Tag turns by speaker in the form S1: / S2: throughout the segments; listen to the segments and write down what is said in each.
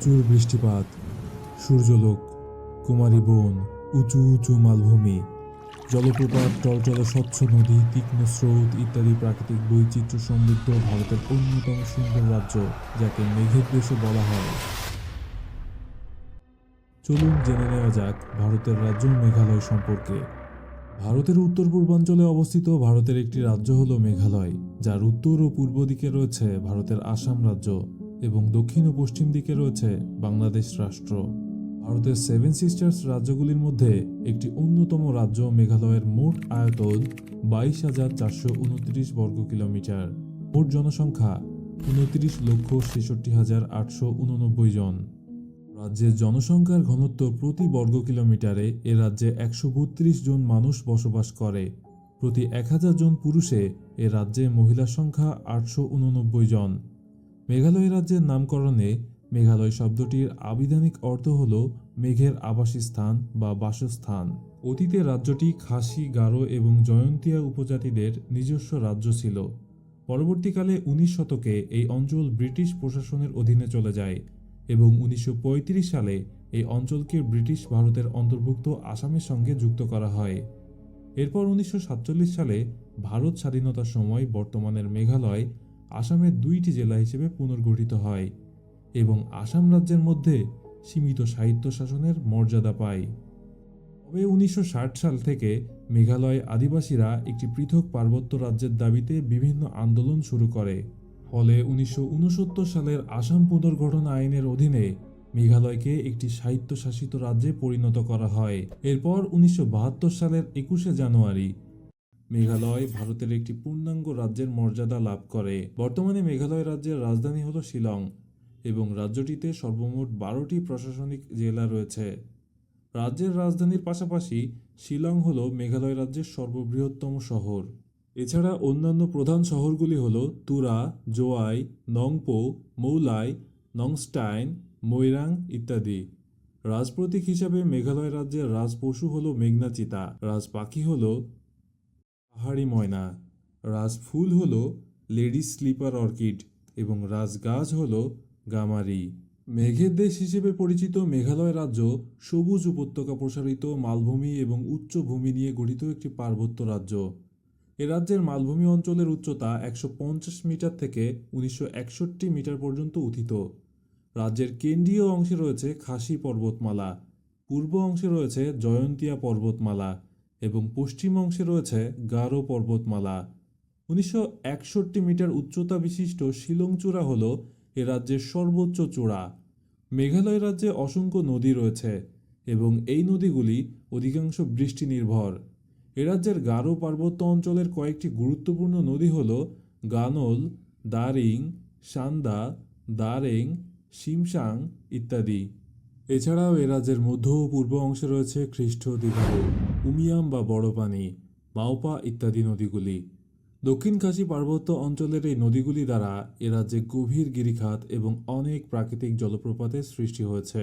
S1: প্রচুর বৃষ্টিপাত, সূর্যলোক, কুমারী বন, উঁচু উঁচু মালভূমি, জলপ্রপাত, টলটলে স্বচ্ছ নদী, তীক্ষ্ণ স্রোত ইত্যাদি প্রাকৃতিক বৈচিত্র্য সমৃদ্ধ ভারতের অন্যতম সুন্দর রাজ্য, যাকে মেঘের দেশে বলা হয়। চলুন জেনে নেওয়া যাক ভারতের রাজ্য মেঘালয় সম্পর্কে। ভারতের উত্তর পূর্বাঞ্চলে অবস্থিত ভারতের একটি রাজ্য হল মেঘালয়, যার উত্তর ও পূর্ব দিকে রয়েছে ভারতের আসাম রাজ্য। এবং দক্ষিণ ও পশ্চিম দিকে রয়েছে বাংলাদেশ রাষ্ট্র। ভারতের সেভেন সিস্টার্স রাজ্যগুলির মধ্যে একটি অন্যতম রাজ্য মেঘালয়ের মোট আয়তন বাইশ হাজার চারশো উনত্রিশ বর্গ কিলোমিটার। মোট জনসংখ্যা উনত্রিশ লক্ষ ছেষট্টি হাজার আটশো উননব্বই জন। রাজ্যের জনসংখ্যার ঘনত্ব প্রতি বর্গ কিলোমিটারে এ রাজ্যে একশো বত্রিশ জন মানুষ বসবাস করে। প্রতি এক হাজার জন পুরুষে এ রাজ্যে মহিলার সংখ্যা আটশো উননব্বই জন। মেঘালয় রাজ্যের নামকরণে মেঘালয় শব্দটির আবিধানিক অর্থ হল মেঘের আবাসস্থান বা বাসস্থান। অতীতে রাজ্যটি খাসি, গারো এবং জয়ন্তিয়া উপজাতিদের নিজস্ব রাজ্য ছিল। পরবর্তীকালে উনিশ শতকে এই অঞ্চল ব্রিটিশ প্রশাসনের অধীনে চলে যায় এবং উনিশশো পঁয়ত্রিশ সালে এই অঞ্চলকে ব্রিটিশ ভারতের অন্তর্ভুক্ত আসামের সঙ্গে যুক্ত করা হয়। এরপর উনিশশো সাতচল্লিশ সালে ভারত স্বাধীনতার সময় বর্তমানের মেঘালয় আসামের দুইটি জেলা হিসেবে পুনর্গঠিত হয় এবং আসাম রাজ্যের মধ্যে সীমিত সাহিত্য শাসনের মর্যাদা পায়। তবে উনিশশো ষাট সাল থেকে মেঘালয় আদিবাসীরা একটি পৃথক পার্বত্য রাজ্যের দাবিতে বিভিন্ন আন্দোলন শুরু করে। ফলে উনিশশো উনসত্তর সালের আসাম পুনর্গঠন আইনের অধীনে মেঘালয়কে একটি স্বায়ত্তশাসিত রাজ্যে পরিণত করা হয়। এরপর উনিশশো বাহাত্তর সালের একুশে জানুয়ারি মেঘালয় ভারতের একটি পূর্ণাঙ্গ রাজ্যের মর্যাদা লাভ করে। বর্তমানে মেঘালয় রাজ্যের রাজধানী হল শিলং এবং রাজ্যটিতে সর্বমোট বারোটি প্রশাসনিক জেলা রয়েছে। রাজ্যের রাজধানীর পাশাপাশি শিলং হল মেঘালয় রাজ্যের সর্ববৃহত্তম শহর। এছাড়া অন্যান্য প্রধান শহরগুলি হল তুরা, জোয়াই, নংপো, মৌলাই, নংস্টাইন মৈরাং ইত্যাদি। রাজপ্রতীক হিসাবে মেঘালয় রাজ্যের রাজপশু হল মেঘনাচিতা। রাজপাখি হল পাহাড়ি ময়না। রাজফুল হল লেডি স্লিপার অর্কিড এবং রাজগাছ হল গামারি। মেঘের দেশ হিসেবে পরিচিত মেঘালয় রাজ্য সবুজ উপত্যকা প্রসারিত মালভূমি এবং উচ্চভূমি নিয়ে গঠিত একটি পার্বত্য রাজ্য। এ রাজ্যের মালভূমি অঞ্চলের উচ্চতা একশো পঞ্চাশ মিটার থেকে উনিশশো একষট্টি মিটার পর্যন্ত উথিত রাজ্যের কেন্দ্রীয় অংশে রয়েছে খাসি পর্বতমালা। পূর্ব অংশে রয়েছে জয়ন্তিয়া পর্বতমালা। এবং পশ্চিম অংশে রয়েছে গারো পর্বতমালা। উনিশশো একষট্টি মিটার উচ্চতা বিশিষ্ট শিলং চূড়া হল এ রাজ্যের সর্বোচ্চ চূড়া। মেঘালয় রাজ্যে অসংখ্য নদী রয়েছে এবং এই নদীগুলি অধিকাংশ বৃষ্টি নির্ভর এ রাজ্যের গারো পার্বত্য অঞ্চলের কয়েকটি গুরুত্বপূর্ণ নদী হল গানল, দারিং, সান্দা, দারেং, শিমসাং ইত্যাদি। এছাড়াও এ রাজ্যের মধ্য ও পূর্ব অংশে রয়েছে খ্রিস্ট দীঘাও উমিয়াম বা বড় পানি মাওপা ইত্যাদি নদীগুলি। দক্ষিণ কাশী পার্বত্য অঞ্চলের এই নদীগুলি দ্বারা এ রাজ্যে গভীর গিরিখাত এবং অনেক প্রাকৃতিক জলপ্রপাতের সৃষ্টি হয়েছে।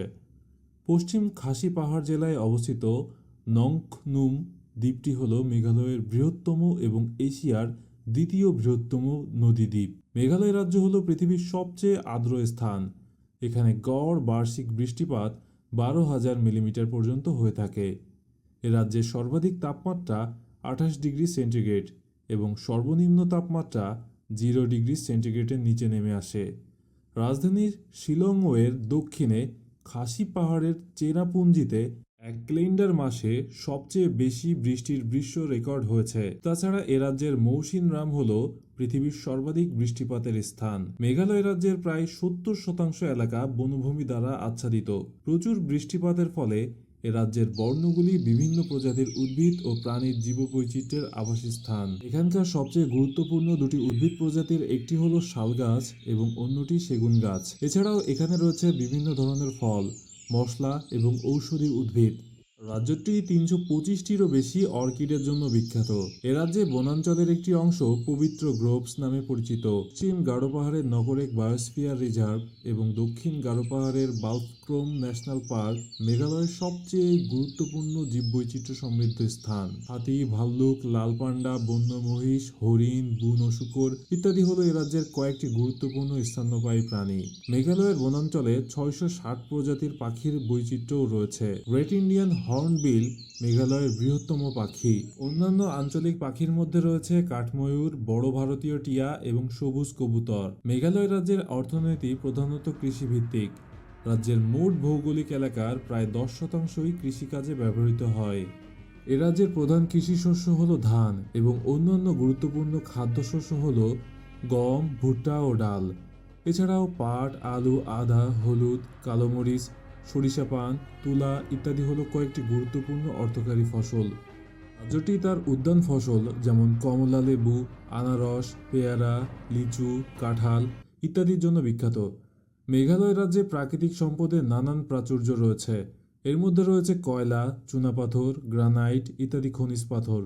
S1: পশ্চিম খাসি পাহাড় জেলায় অবস্থিত নংখনুম দ্বীপটি হল মেঘালয়ের বৃহত্তম এবং এশিয়ার দ্বিতীয় বৃহত্তম নদী দ্বীপ মেঘালয় রাজ্য হল পৃথিবীর সবচেয়ে আর্দ্র স্থান। এখানে গড় বার্ষিক বৃষ্টিপাত বারো হাজার মিলিমিটার পর্যন্ত হয়ে থাকে। এ রাজ্যের সর্বাধিক তাপমাত্রা আঠাশ ডিগ্রি সেন্টিগ্রেড এবং সর্বনিম্ন তাপমাত্রা জিরো ডিগ্রি সেন্টিগ্রেডের নিচে নেমে আসে। রাজধানীর শিলংওয়ের দক্ষিণে খাসি পাহাড়ের চেরাপুঞ্জিতে এক ক্যালেন্ডার মাসে সবচেয়ে বেশি বৃষ্টির দৃশ্য রেকর্ড হয়েছে। তাছাড়া এ রাজ্যের মৌসিনরাম হল পৃথিবীর সর্বাধিক বৃষ্টিপাতের স্থান। মেঘালয় রাজ্যের প্রায় সত্তর শতাংশ এলাকা বনভূমি দ্বারা আচ্ছাদিত। প্রচুর বৃষ্টিপাতের ফলে এ রাজ্যের বর্ণগুলি বিভিন্ন প্রজাতির উদ্ভিদ ও প্রাণীর জীববৈচিত্র্যের আবাসস্থান। এখানকার সবচেয়ে গুরুত্বপূর্ণ দুটি উদ্ভিদ প্রজাতির একটি হলো শাল গাছ এবং অন্যটি সেগুন গাছ এছাড়াও এখানে রয়েছে বিভিন্ন ধরনের ফল। মশলা এবং ঔষধি উদ্ভিদ। রাজ্যটি তিনশো পঁচিশটিরও বেশি অর্কিডের জন্য বিখ্যাত। এ রাজ্যে বনাঞ্চলের একটি অংশ পবিত্র গ্রোভস নামে পরিচিত। পশ্চিম গারো পাহাড়ের নগরেক বায়োস্ফিয়ার রিজার্ভ এবং দক্ষিণ গারো পাহাড়ের বাল্কক্রোম ন্যাশনাল পার্ক মেঘালয়ের সবচেয়ে গুরুত্বপূর্ণ জীববৈচিত্র্য সমৃদ্ধ স্থান। হাতি, ভাল্লুক, লাল পান্ডা, বন্য মহিষ, হরিণ, বুন ও শুকর ইত্যাদি হলো এ রাজ্যের কয়েকটি গুরুত্বপূর্ণ স্তন্যপায়ী প্রাণী। মেঘালয়ের বনাঞ্চলে ছয়শো ষাট প্রজাতির পাখির বৈচিত্র্যও রয়েছে। গ্রেট ইন্ডিয়ান হর্নবিল মেঘালয়ের বৃহত্তম পাখি। অন্যান্য আঞ্চলিক পাখির মধ্যে রয়েছে কাঠময়ূর, বড় ভারতীয় টিয়া এবং সবুজ কবুতর। মেঘালয় রাজ্যের অর্থনীতি প্রধানত কৃষিভিত্তিক। রাজ্যের মোট ভৌগোলিক এলাকার প্রায় দশ শতাংশই কৃষিকাজে ব্যবহৃত হয়। এ রাজ্যের প্রধান কৃষি শস্য হল ধান এবং অন্যান্য গুরুত্বপূর্ণ খাদ্যশস্য হল গম, ভুট্টা ও ডাল। এছাড়াও পাট, আলু, আদা, হলুদ, কালোমরিচ সরিষা পান, তুলা ইত্যাদি হলো কয়েকটি গুরুত্বপূর্ণ অর্থকারী ফসল। রাজ্যটি তার উদ্যান ফসল যেমন কমলা লেবু, আনারস, পেয়ারা, লিচু, কাঁঠাল ইত্যাদির জন্য বিখ্যাত। মেঘালয় রাজ্যে প্রাকৃতিক সম্পদের নানান প্রাচুর্য রয়েছে। এর মধ্যে রয়েছে কয়লা, চুনাপাথর, গ্রানাইট ইত্যাদি খনিজ পাথর।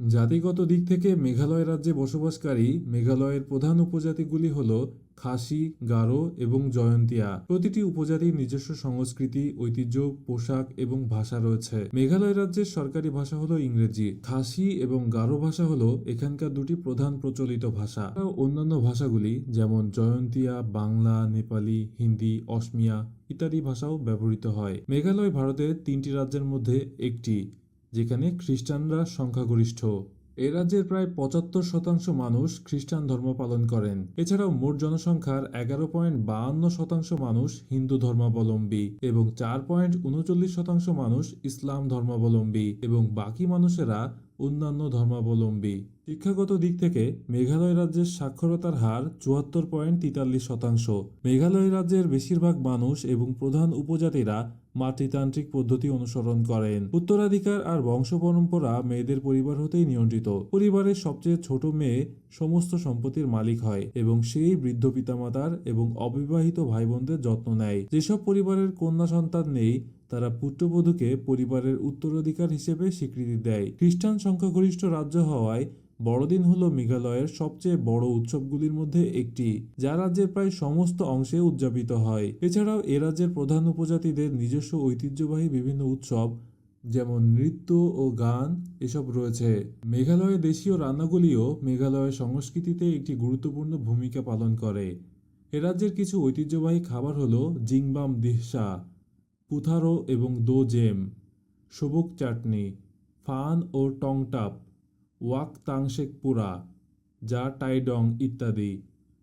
S1: জাতিগত দিক থেকে মেঘালয় রাজ্যে বসবাসকারী মেঘালয়ের প্রধান উপজাতিগুলি হল খাসি, গারো এবং জয়ন্তিয়া। প্রতিটি উপজাতির নিজস্ব সংস্কৃতি, ঐতিহ্য, পোশাক এবং ভাষা রয়েছে। মেঘালয় রাজ্যের সরকারি ভাষা হলো ইংরেজি। খাসি এবং গারো ভাষা হলো এখানকার দুটি প্রধান প্রচলিত ভাষা। অন্যান্য ভাষাগুলি যেমন জয়ন্তিয়া, বাংলা, নেপালি, হিন্দি, অসমিয়া ইত্যাদি ভাষাও ব্যবহৃত হয়। মেঘালয় ভারতের তিনটি রাজ্যের মধ্যে একটি। যেখানে খ্রিস্টানরা সংখ্যাগরিষ্ঠ। এ রাজ্যের প্রায় পঁচাত্তর শতাংশ মানুষ খ্রিস্টান ধর্ম পালন করেন। এছাড়াও মোট জনসংখ্যার এগারো পয়েন্ট বাহান্ন শতাংশ মানুষ হিন্দু ধর্মাবলম্বী এবং চার পয়েন্ট উনচল্লিশ শতাংশ মানুষ ইসলাম ধর্মাবলম্বী এবং বাকি মানুষেরা অন্যান্য ধর্মাবলম্বী। শিক্ষাগত দিক থেকে মেঘালয় রাজ্যের সাক্ষরতার হার চুয়াত্তর পয়েন্ট তেতাল্লিশ শতাংশ। মেঘালয় রাজ্যের বেশিরভাগ মানুষ এবং প্রধান উপজাতিরা মাতৃতান্ত্রিক পদ্ধতি অনুসরণ করেন। উত্তরাধিকার আর বংশ পরম্পরা মেয়েদের পরিবার হতেই নিয়ন্ত্রিত। পরিবারের সবচেয়ে ছোট মেয়ে সমস্ত সম্পত্তির মালিক হয় এবং সেই বৃদ্ধ পিতামাতার এবং অবিবাহিত ভাই বোনদের যত্ন নেয়। যেসব পরিবারের কন্যা সন্তান নেই তারা পুত্রবধূকে পরিবারের উত্তরাধিকার হিসেবে স্বীকৃতি দেয়। খ্রিস্টান সংখ্যাগরিষ্ঠ রাজ্য হওয়ায় বড়দিন হল মেঘালয়ের সবচেয়ে বড় উৎসবগুলির মধ্যে একটি, যা রাজ্যের প্রায় সমস্ত অংশে উদযাপিত হয়। এছাড়াও এ রাজ্যের প্রধান উপজাতিদের নিজস্ব ঐতিহ্যবাহী বিভিন্ন উৎসব, যেমন নৃত্য ও গান, এসব রয়েছে। মেঘালয়ের দেশীয় রান্নাগুলিও মেঘালয়ের সংস্কৃতিতে একটি গুরুত্বপূর্ণ ভূমিকা পালন করে। এ রাজ্যের কিছু ঐতিহ্যবাহী খাবার হলো জিংবাম দিহসা। পুথারো এবং দো জেম, সবুক চাটনি, ফান ও টংটাপ ওয়াক তাংশেক পুরা, যা টাইডং ইত্যাদি।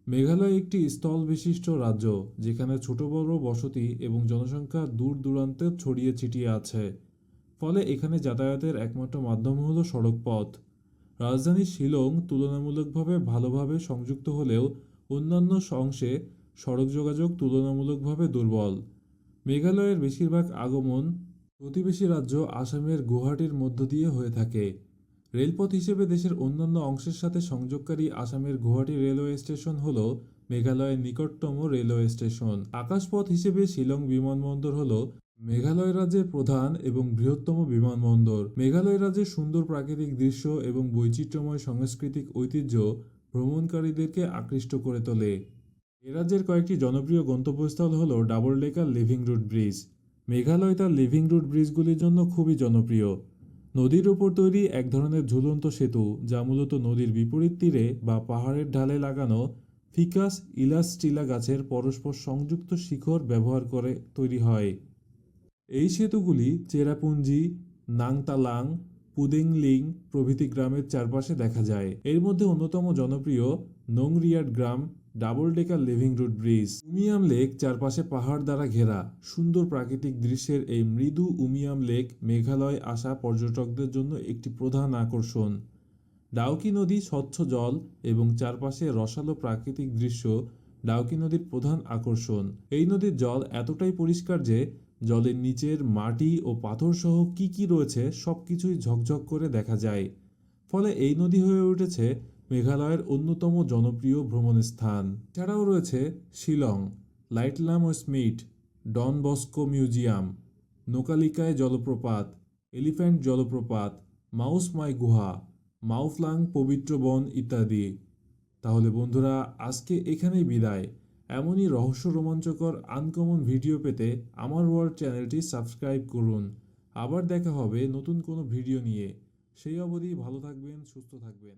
S1: মেঘালয় একটি স্থল বিশিষ্ট রাজ্য, যেখানে ছোট বড় বসতি এবং জনসংখ্যা দূর দূরান্তে ছড়িয়ে ছিটিয়ে আছে। ফলে এখানে যাতায়াতের একমাত্র মাধ্যম হল সড়কপথ। রাজধানী শিলং তুলনামূলকভাবে ভালোভাবে সংযুক্ত হলেও অন্যান্য অংশে সড়ক যোগাযোগ তুলনামূলকভাবে দুর্বল। মেঘালয়ের বেশিরভাগ আগমন প্রতিবেশী রাজ্য আসামের গুয়াহাটির মধ্য দিয়ে হয়ে থাকে। রেলপথ হিসেবে দেশের অন্যান্য অংশের সাথে সংযোগকারী আসামের গুয়াহাটি রেলওয়ে স্টেশন হল মেঘালয়ের নিকটতম রেলওয়ে স্টেশন। আকাশপথ হিসেবে শিলং বিমানবন্দর হল মেঘালয় রাজ্যের প্রধান এবং বৃহত্তম বিমানবন্দর। মেঘালয় রাজ্যের সুন্দর প্রাকৃতিক দৃশ্য এবং বৈচিত্র্যময় সাংস্কৃতিক ঐতিহ্য ভ্রমণকারীদেরকে আকৃষ্ট করে তোলে। এ রাজ্যের কয়েকটি জনপ্রিয় গন্তব্যস্থল হল double decker living root bridge. Meghalaya তার লিভিং রুট ব্রিজগুলির জন্য খুবই জনপ্রিয়। নদীর উপর তৈরি এক ধরনের ঝুলন্ত সেতু, যা মূলত নদীর বিপরীত তীরে বা পাহাড়ের ঢালে লাগানো ফিকাস ইলাস্টিলা গাছের পরস্পর সংযুক্ত শিখর ব্যবহার করে তৈরি হয়। এই সেতুগুলি চেরাপুঞ্জি, নাংতালাং, পুদিংলিং প্রভৃতি গ্রামের চারপাশে দেখা যায়। এর মধ্যে অন্যতম জনপ্রিয় নোংরিয়াট গ্রাম double decker living root bridge, Umiam lake চারপাশে পাহাড় দ্বারা ঘেরা। সুন্দর প্রাকৃতিক দৃশ্যের এই মৃদু উমিয়াম লেক মেঘালয় আসা পর্যটকদের জন্য একটি প্রধান আকর্ষণ। ডাউকি নদী স্বচ্ছ জল এবং চারপাশে রসালো প্রাকৃতিক দৃশ্য ডাউকি নদীর প্রধান আকর্ষণ। এই নদীর জল এতটাই পরিষ্কার যে জলের নিচের মাটি ও পাথর সহ কি কি রয়েছে সব কিছুই ঝকঝক করে দেখা যায়। ফলে এই নদী হয়ে উঠেছে মেঘালয়ের অন্যতম জনপ্রিয় ভ্রমণ স্থান এছাড়াও রয়েছে শিলং, লাইটলাম ও স্মিট, ডন বস্কো মিউজিয়াম, নোকালিকায় জলপ্রপাত, এলিফ্যান্ট জলপ্রপাত মাউসমাই গুহা মাউফলাং পবিত্র বন ইত্যাদি। তাহলে বন্ধুরা, আজকে এখানেই বিদায়। এমনই রহস্য রোমাঞ্চকর আনকমন ভিডিও পেতে আমার ওয়ার্ল্ড চ্যানেলটি সাবস্ক্রাইব করুন। আবার দেখা হবে নতুন কোনো ভিডিও নিয়ে। সেই অবধি ভালো থাকবেন, সুস্থ থাকবেন।